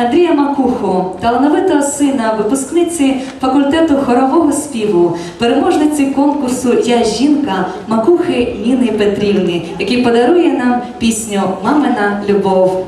Андрія Макуху, талановитого сина, випускниці факультету хорового співу, переможниці конкурсу Я жінка Макухи Ніни Петрівни, який подарує нам пісню Мамина любов.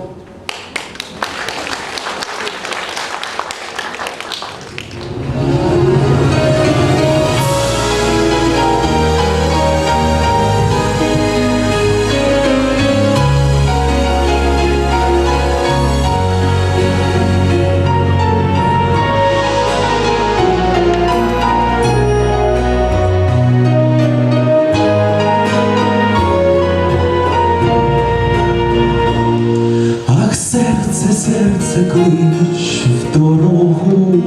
Серце клич в дорогу,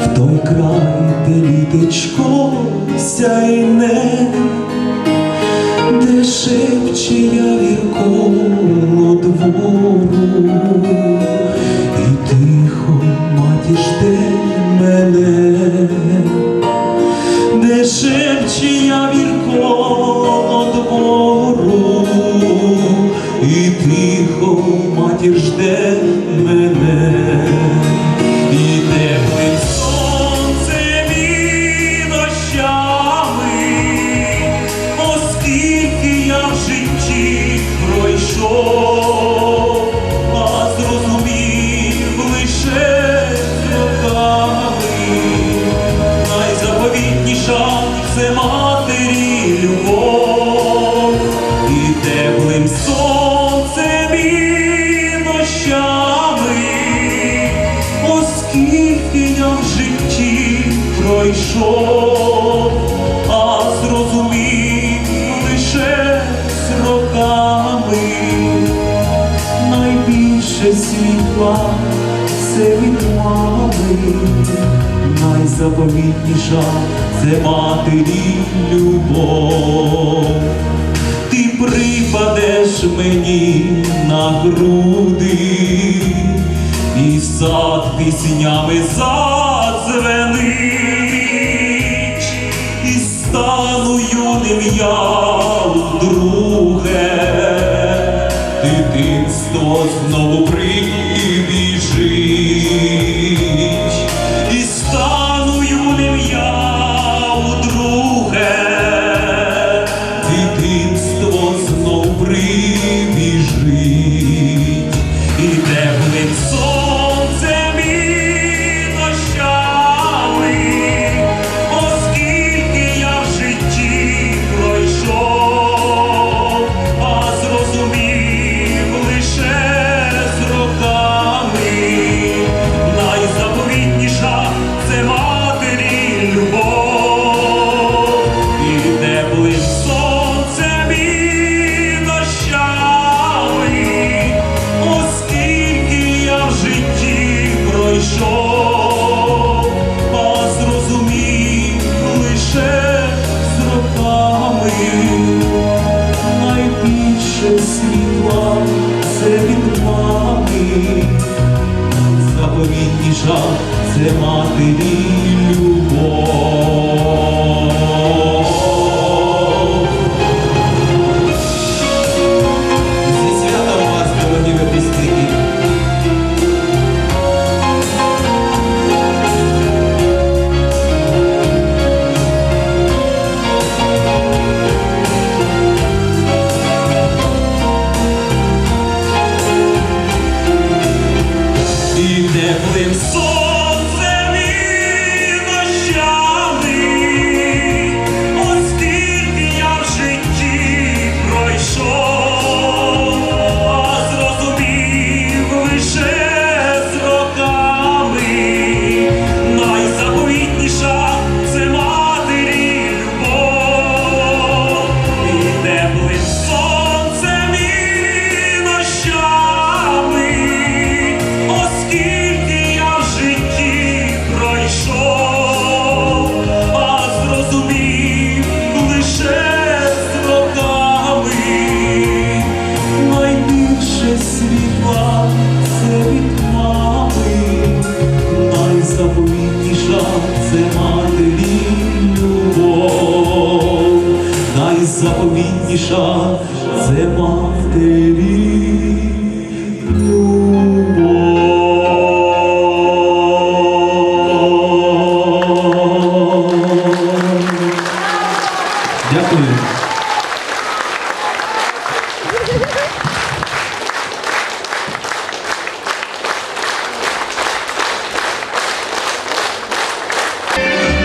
в той край, де літечко сяйне, де шепче явірко теплим сонцем і нощами, оскільки я в житті пройшов, а зрозумів лише з роками. Найбільше світла це від мами, найзаповітніша це матері любов. Припадеш мені на груди, і сад піснями задзвенить, і стану юним я найбільше світла це від мами, заповітніша це матері І теплим сонцем найзаповітніша це матері